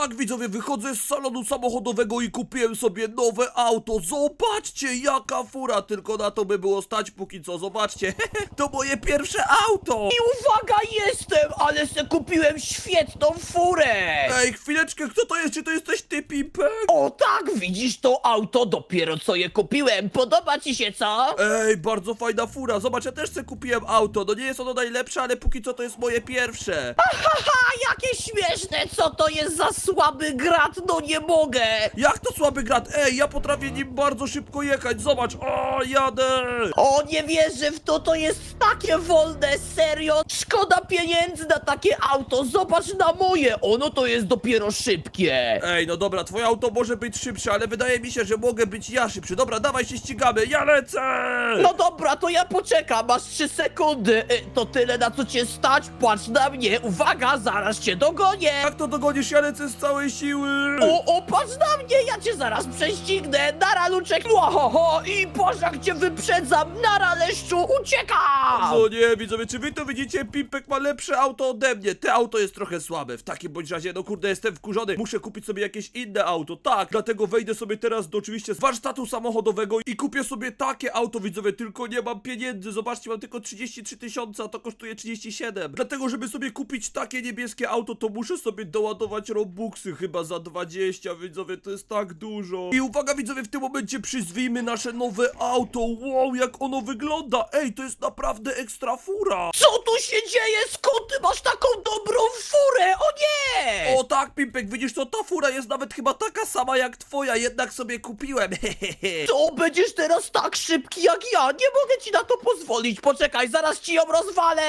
tak widzowie, wychodzę z salonu samochodowego i kupiłem sobie nowe auto. Zobaczcie, jaka fura, tylko na to by było stać póki co, zobaczcie. to moje pierwsze auto. I uwaga, jestem, ale se kupiłem świetną furę! Ej, chwileczkę, kto to jest? Czy to jesteś ty, Pipek? O tak, widzisz to auto, dopiero co je kupiłem, podoba ci się co? Ej, bardzo fajna fura. Zobacz, ja też sobie kupiłem auto. No nie jest ono najlepsze, ale póki co to jest moje pierwsze. Haha, jakie śmieszne, co to jest za słaby grat, no nie mogę! Jak to słaby grat? Ej, ja potrafię nim bardzo szybko jechać. Zobacz, o, jadę. O, nie wierzę w to, to jest takie wolne, serio! Szkoda pieniędzy na takie auto, zobacz na moje, ono to jest dopiero szybkie! Ej, no dobra, twoje auto może być szybsze, ale wydaje mi się, że mogę być ja szybszy. Dobra, dawaj się ścigamy, ja lecę! No dobra, to ja poczekam, masz 3 sekundy, Y, to tyle na co cię stać, patrz na mnie, uwaga, zaraz cię dogonię! Jak to dogonisz? Ja lecę z całej siły! O, o, patrz na mnie, ja cię zaraz prześcignę, nara luczek, ho, i boże, jak cię wyprzedzam, nara leszczu, uciekam! No nie, widzowie, czy wy to widzicie? Pipek ma lepsze auto ode mnie. Te auto jest trochę słabe. W takim bądź razie, no kurde, jestem wkurzony. Muszę kupić sobie jakieś inne auto. Tak, dlatego wejdę sobie teraz do oczywiście z warsztatu samochodowego i kupię sobie takie auto, widzowie. Tylko nie mam pieniędzy. Zobaczcie, mam tylko 33 tysiące, a to kosztuje 37. Dlatego, żeby sobie kupić takie niebieskie auto, to muszę sobie doładować robuxy chyba za 20, widzowie, to jest tak dużo. I uwaga, widzowie, w tym momencie przyzwijmy nasze nowe auto. Wow, jak ono wygląda. Ej, to jest naprawdę ekstra fura. Co tu się dzieje? Skąd ty masz taką dobrą furę? O nie! O tak, Pimpek, widzisz co, ta fura jest nawet chyba taka sama jak twoja, jednak sobie kupiłem. To będziesz teraz tak szybki jak ja, nie mogę ci na to pozwolić, poczekaj, zaraz ci ją rozwalę!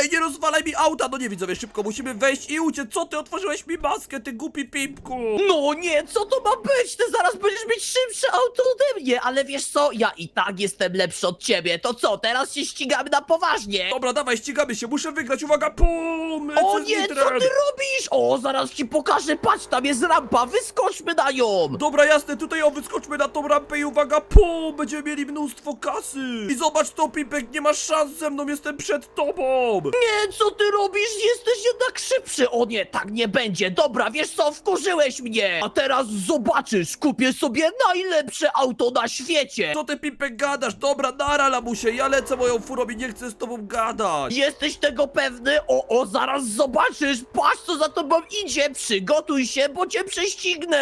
Ej, nie rozwalaj mi auta, no nie widzowie, szybko musimy wejść i uciec, co ty otworzyłeś mi maskę, ty głupi Pimpku? No nie, co to ma być? Ty zaraz będziesz mieć szybsze auto ode mnie, ale wiesz co, ja i tak jestem lepszy od ciebie, to co, teraz się ścigamy na poważnie? Dobra, dawaj, ścigamy się, muszę wygrać, uwaga, pum, lecę O z nie, co nitrem. ty robisz? O, zaraz ci pokażę, patrz, tam jest rampa, wyskoczmy na nią! Dobra, jasne, tutaj o, wyskoczmy na tą rampę i uwaga, pum, będziemy mieli mnóstwo kasy. I zobacz to, Pimpek, nie masz szans ze mną, jestem przed tobą. Nie, co ty robisz? Jesteś jednak szybszy! O nie, tak nie będzie! Dobra, wiesz co, wkurzyłeś mnie! A teraz zobaczysz, kupię sobie najlepsze auto na świecie! Co ty, Pimpek, gadasz? Dobra, nara, lamusie, ja lecę moją furą i nie chcę z tobą gadać. Jesteś tego pewny? O, o, zaraz zobaczysz! Patrz, co za tobą idzie! Przygotuj się, bo cię prześcignę!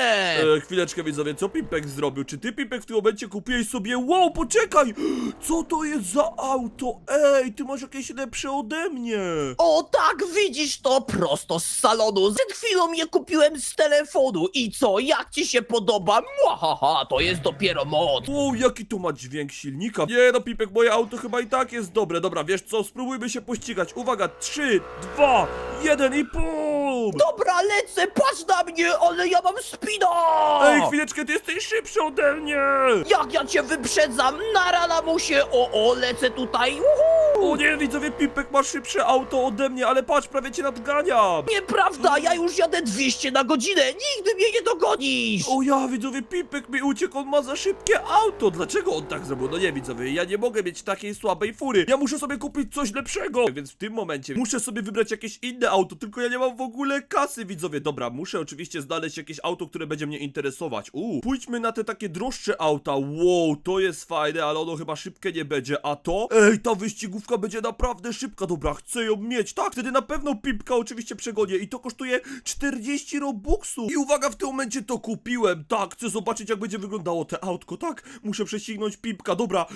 E, chwileczkę widzowie, co Pimpek zrobił? Czy ty Pimpek w tym momencie kupiłeś sobie... Wow, poczekaj! Co to jest za auto? Ej, ty masz jakieś lepsze ode mnie! O tak, widzisz to prosto z salonu. Przed chwilą je kupiłem z telefonu. I co, jak ci się podoba? Mwahaha, to jest dopiero moc. Wow, jaki to ma dźwięk silnika? Nie no, Pipek, moje auto chyba i tak jest dobre. Dobra, wiesz co, spróbujmy się pościgać. Uwaga, 3, 2, 1 i pum! Dobra, lecę, patrz na mnie, ale ja mam spina! Ej, chwileczkę, ty jesteś szybszy ode mnie! Jak ja cię wyprzedzam, nara lamusie, o, o, lecę tutaj, uhu! O nie, widzowie, Pipek ma szybsze auto ode mnie, ale patrz, prawie cię nadganiam! Nieprawda, ja już jadę 200 na godzinę, nigdy mnie nie dogonisz! O ja, widzowie, Pipek mi uciekł, on ma za szybkie auto. Dlaczego on tak zrobił? No nie, widzowie, ja nie mogę mieć takiej słabej fury. Ja muszę sobie kupić coś lepszego. Więc w tym momencie muszę sobie wybrać jakieś inne auto, tylko ja nie mam w ogóle kasy, widzowie. Dobra, muszę oczywiście znaleźć jakieś auto, które będzie mnie interesować. Uuu, pójdźmy na te takie droższe auta. Wow, to jest fajne, ale ono chyba szybkie nie będzie. A to? Ej, ta wyścigówka będzie naprawdę szybka. Dobra, chcę ją mieć. Tak, wtedy na pewno Pipka oczywiście przegonię i to kosztuje 40 robuxów. I uwaga, w tym momencie to kupiłem. Tak, chcę zobaczyć jak będzie wyglądało te autko. Tak, muszę prześcignąć Pipka. Dobra.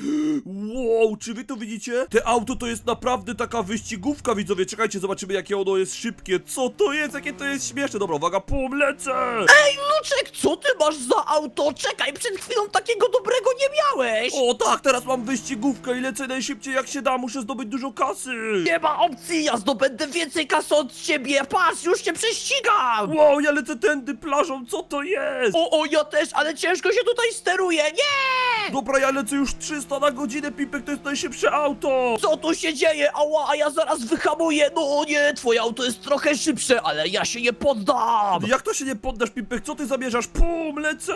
Wow, czy wy to widzicie? Te auto to jest naprawdę taka wyścigówka, widzowie. Czekajcie, zobaczymy jakie ono jest szybkie. Co to jest? Jakie to jest śmieszne. Dobra, uwaga, pum, lecę. Ej, Luczek, co ty masz za auto? Czekaj, przed chwilą takiego dobrego nie miałeś! O tak, teraz mam wyścigówkę i lecę najszybciej jak się da. Muszę zdobyć dużo kasy. Nie ma opcji, ja zdobędę więcej kasy od ciebie, patrz, już cię prześcigam! Wow, ja lecę tędy plażą, co to jest? O, o, ja też, ale ciężko się tutaj steruje, nie! Dobra, ja lecę już 300 na godzinę, Pimpek, to jest najszybsze auto! Co tu się dzieje? Ała, a ja zaraz wyhamuję. No nie, twoje auto jest trochę szybsze, ale ja się nie poddam. Jak to się nie poddasz, Pimpek? Co ty zamierzasz? Pum, lecę!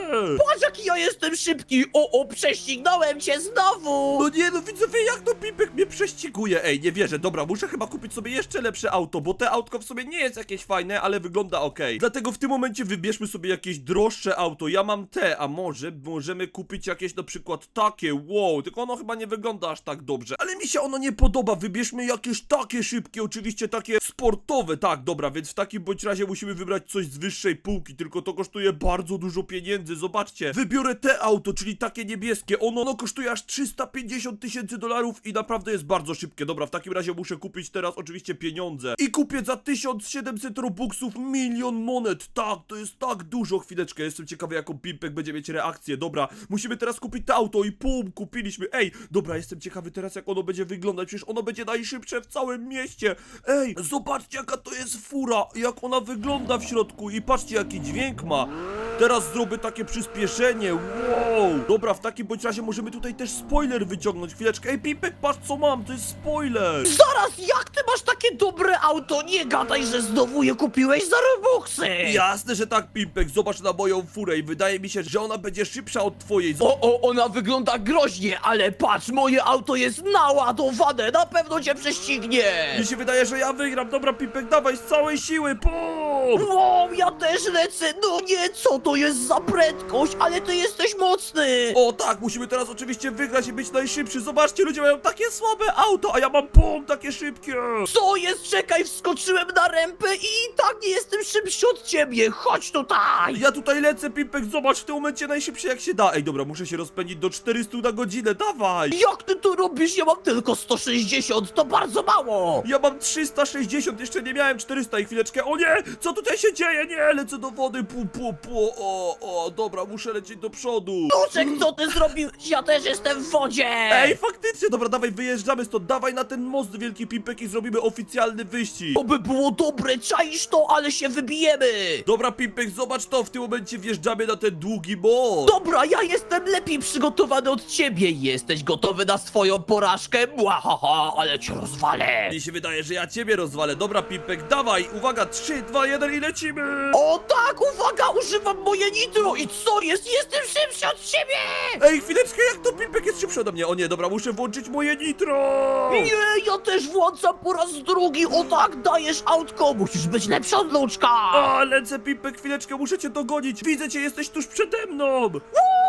Patrz jaki ja jestem szybki. O, o, prześcignąłem cię znowu. No nie, no widzowie, jak to Pimpek mnie prześciguje? Ej, nie wierzę, dobra, muszę chyba kupić sobie jeszcze lepsze auto, bo te autko w sobie nie jest jakieś fajne, ale wygląda ok. Dlatego w tym momencie wybierzmy sobie jakieś droższe auto. Ja mam te, a może możemy kupić jakieś na przykład takie, wow, tylko ono chyba nie wygląda aż tak dobrze. Ale mi się ono nie podoba, wybierzmy jakieś takie szybkie, oczywiście takie sportowe, tak, dobra, więc w takim bądź razie musimy wybrać coś z wyższej półki, tylko to kosztuje bardzo dużo pieniędzy, zobaczcie. Wybiorę te auto, czyli takie niebieskie, ono, ono kosztuje aż 350 tysięcy dolarów i naprawdę jest bardzo szybkie. Dobra, w takim razie muszę kupić teraz oczywiście pieniądze. I kupię za 1700 robuxów milion monet. Tak, to jest tak dużo. Chwileczkę, jestem ciekawy jaką Pimpek będzie mieć reakcję. Dobra, musimy teraz kupić to auto i pum, kupiliśmy. Ej, dobra, jestem ciekawy teraz jak ono będzie wyglądać. Przecież ono będzie najszybsze w całym mieście. Ej, zobaczcie jaka to jest fura, jak ona wygląda w środku i patrzcie jaki dźwięk ma. Teraz zrobię takie przyspieszenie, wow! Dobra, w takim bądź razie możemy tutaj też spoiler wyciągnąć. Chwileczkę, ej Pimpek, patrz co mam, to jest spoiler! Zaraz, jak ty masz takie dobre auto? Nie gadaj, że znowu je kupiłeś za robuxy. Jasne, że tak, Pimpek, zobacz na moją furę i wydaje mi się, że ona będzie szybsza od twojej. O, o, ona wygląda groźnie, ale patrz, moje auto jest naładowane, na pewno cię prześcignie. Mi się wydaje, że ja wygram. Dobra, Pimpek, dawaj z całej siły, pum! Wow, ja też lecę, no nie, co to jest za prędkość, ale ty jesteś mocny. O tak, musimy teraz oczywiście wygrać i być najszybszy. Zobaczcie, ludzie mają takie słabe auto, a ja mam pum, takie szybkie. Co jest? Czekaj, wskoczyłem na rępę i tak nie jestem szybszy od ciebie, chodź tutaj. Ja tutaj lecę, Pimpek, zobacz, w tym momencie najszybszy jak się da. Ej, dobra, muszę się rozpędzić do 400 na godzinę, dawaj! Jak ty to robisz? Ja mam tylko 160, to bardzo mało. Ja mam 360, jeszcze nie miałem 400 i chwileczkę. O nie! Co tutaj się dzieje? Nie, lecę do wody. Pu, pu, pu. O, o, dobra, muszę lecieć do przodu. Duszek, co ty zrobiłeś? Ja też jestem w wodzie. Ej, faktycznie, dobra, dawaj, wyjeżdżamy stąd. Dawaj na ten most wielki Pimpek i zrobimy oficjalny wyścig. To by było dobre, czaisz to, ale się wybijemy. Dobra, Pimpek, zobacz to, w tym momencie wjeżdżamy na ten długi most. Dobra, ja jestem lepiej przygotowany od ciebie. Jesteś gotowy na swoją porażkę? Młahaha, ale cię rozwalę. Mi się wydaje, że ja ciebie rozwalę. Dobra, Pimpek, dawaj, uwaga, 3, 2, 1 i lecimy. O tak, uwaga, używam moje nitro i co jest? Jestem szybszy od ciebie! Ej, chwileczkę, jak to Pimpek jest szybszy ode mnie? O nie, dobra, muszę włączyć moje nitro. Nie, ja też włączam po raz drugi, o tak, dajesz autko, musisz być lepsza od Luczka! A, lecę, Pimpek, chwileczkę, muszę cię dogonić. Widzę cię, jesteś tuż przede mną.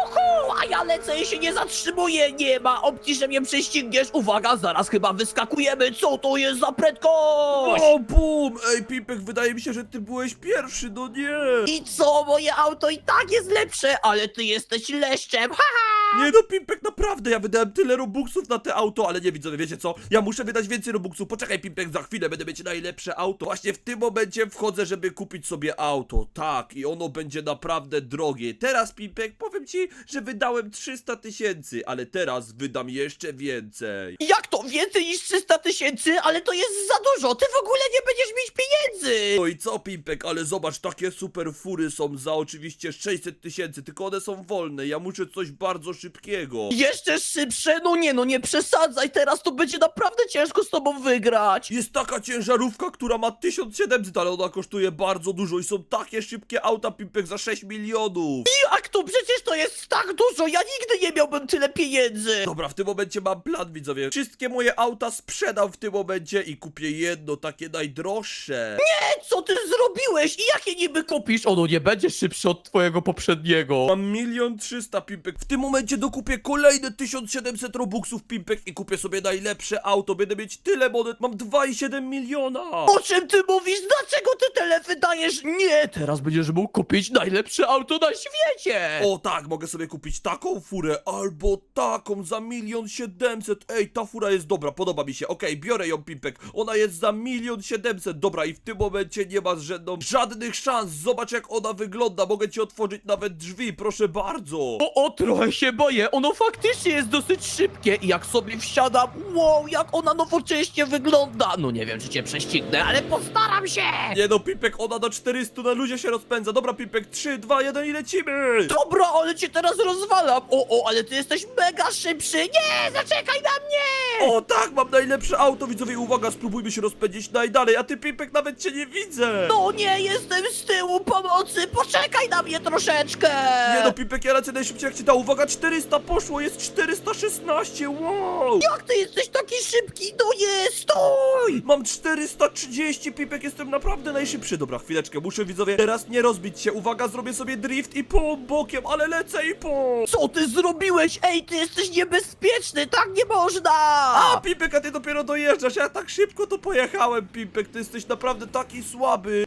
Uhu, a ja lecę i się nie zatrzymuję, nie ma opcji, że mnie prześcigniesz. Uwaga, zaraz chyba wyskakujemy, co to jest za prędkość? O, bum! Ej, Pimpek, wydaje mi się, że ty byłeś pierwszy, no nie. I co, moje auto i tak jest lepsze, ale ty jesteś leszczem, haha! Nie no, Pimpek, naprawdę, ja wydałem tyle robuxów na te auto, ale nie widzowie, wiecie co? Ja muszę wydać więcej robuxów, poczekaj Pimpek, za chwilę będę mieć najlepsze auto. Właśnie w tym momencie wchodzę, żeby kupić sobie auto, tak, i ono będzie naprawdę drogie. Teraz, Pimpek, powiem ci, że wydałem 300 tysięcy, ale teraz wydam jeszcze więcej. Jak to, więcej niż 300 tysięcy? Ale to jest za dużo, ty w ogóle nie będziesz mieć pieniędzy! I co, Pimpek, ale zobacz, takie super fury są za oczywiście 600 tysięcy, tylko one są wolne, ja muszę coś bardzo szybkiego. Jeszcze szybsze? No nie, no nie przesadzaj, teraz to będzie naprawdę ciężko z tobą wygrać. Jest taka ciężarówka, która ma 1700, ale ona kosztuje bardzo dużo i są takie szybkie auta, Pimpek, za 6 milionów. Jak to? Przecież to jest tak dużo, ja nigdy nie miałbym tyle pieniędzy. Dobra, w tym momencie mam plan, widzowie. Wszystkie moje auta sprzedam w tym momencie i kupię jedno, takie najdroższe. E, co ty zrobiłeś i jakie niby kupisz? Ono nie będzie szybsze od twojego poprzedniego. Mam milion trzysta, Pimpek. W tym momencie dokupię kolejne 1700 robuxów, Pimpek, i kupię sobie najlepsze auto. Będę mieć tyle monet, mam 2,7 miliona. O czym ty mówisz? Dlaczego ty tyle wydajesz? Nie, teraz będziesz mógł kupić najlepsze auto na świecie. O tak, mogę sobie kupić taką furę albo taką za milion siedemset. Ej, ta fura jest dobra, podoba mi się. Okej, biorę ją, Pimpek. Ona jest za milion siedemset. Dobra, i w tym momencie nie ma żadną, żadnych szans. Zobacz, jak ona wygląda. Mogę ci otworzyć nawet drzwi, proszę bardzo. O, o, trochę się boję. Ono faktycznie jest dosyć szybkie i jak sobie wsiadam, wow, jak ona nowocześnie wygląda. No nie wiem, czy cię prześcignę, ale postaram się. Nie no, Pimpek, ona do 400 na luzie się rozpędza. Dobra, Pimpek, 3, 2, 1 i lecimy. Dobra, ale cię teraz rozwalam. O, o, ale ty jesteś mega szybszy. Nie, zaczekaj na mnie! O tak, mam najlepsze auto, widzowie, uwaga, spróbujmy się rozpędzić najdalej, a ty Pipek nawet cię nie widzę! No nie, jestem z tyłu pomocy, poczekaj na mnie troszeczkę! Nie no, Pipek, ja lecę najszybciej jak ci da, uwaga, 400 poszło, jest 416, wow! Jak ty jesteś taki szybki? No nie, stój! Mam 430, Pipek, jestem naprawdę najszybszy. Dobra, chwileczkę, muszę widzowie teraz nie rozbić się. Uwaga, zrobię sobie drift i po bokiem, ale lecę i po. Co ty zrobiłeś? Ej, ty jesteś niebezpieczny, tak nie można! A, Pipek, a ty dopiero dojeżdżasz, ja tak szybko to pojechałem, Pipek, ty jesteś naprawdę taki słaby.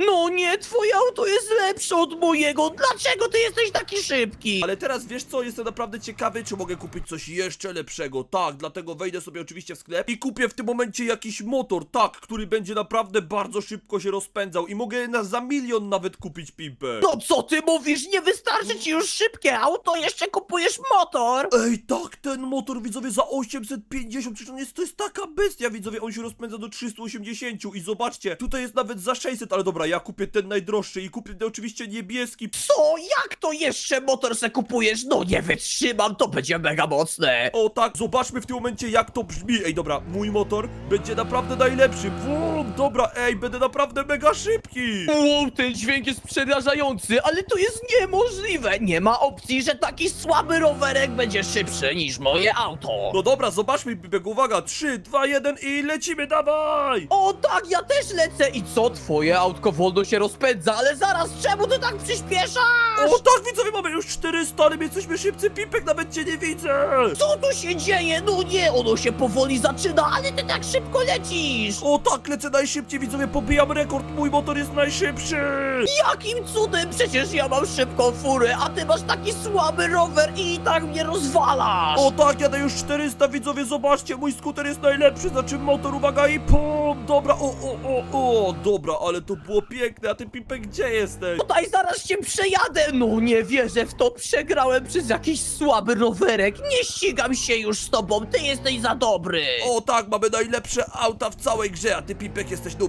No nie, twoje auto jest lepsze od mojego. Dlaczego ty jesteś taki szybki? Ale teraz wiesz co, jestem naprawdę ciekawy, czy mogę kupić coś jeszcze lepszego. Tak, dlatego wejdę sobie oczywiście w sklep i kupię w tym momencie jakiś motor, tak, który będzie naprawdę bardzo szybko się rozpędzał i mogę na za milion nawet kupić, Pipek. No co ty mówisz? Nie wystarczy ci już szybkie auto, jeszcze kupujesz motor? Ej, tak, ten motor widzowie za 850, przecież on jest, to jest taka bestia, widzowie, on się rozpędza do 380 i zobaczcie, tutaj jest nawet za 600, ale dobra, ja kupię ten najdroższy i kupię ten oczywiście niebieski. Co? Jak to jeszcze motor se kupujesz? No nie wytrzymam, to będzie mega mocne. O tak, zobaczmy w tym momencie jak to brzmi. Ej, dobra, mój motor będzie naprawdę najlepszy. Bum, dobra, ej, będę naprawdę mega szybki. Wow, ten dźwięk jest przerażający, ale to jest niemożliwe. Nie ma opcji, że taki słaby rowerek będzie szybszy niż moje auto. No dobra, zobaczmy, Bibek, uwaga, 3, 2, 1 i lecimy, dawaj! O tak, ja też lecę. I co? Twoje autko wolno się rozpędza, ale zaraz, czemu ty tak przyspieszasz? O tak, widzowie, mamy już 400, ale my jesteśmy szybcy, Pipek, nawet cię nie widzę. Co tu się dzieje? No nie, ono się powoli zaczyna, ale ty tak szybko lecisz! O tak, lecę najszybciej, widzowie, pobijam rekord, mój motor jest najszybszy! Jakim cudem? Przecież ja mam szybką furę, a ty masz taki słaby rower i tak mnie rozwalasz! O tak, jadę już 400, widzowie, zobaczcie, mój skuter jest najlepszy, znaczy motor, uwaga i pum, dobra, o, o, o, o, dobra, ale to było piękne, a ty, Pipek, gdzie jesteś? Tutaj zaraz się przejadę! No nie wierzę w to, przegrałem przez jakiś słaby rowerek. Nie ścigam się już z tobą, ty jesteś za dobry! O tak, mamy najlepsze auta w całej grze, a ty, Pipek, jesteś nubem.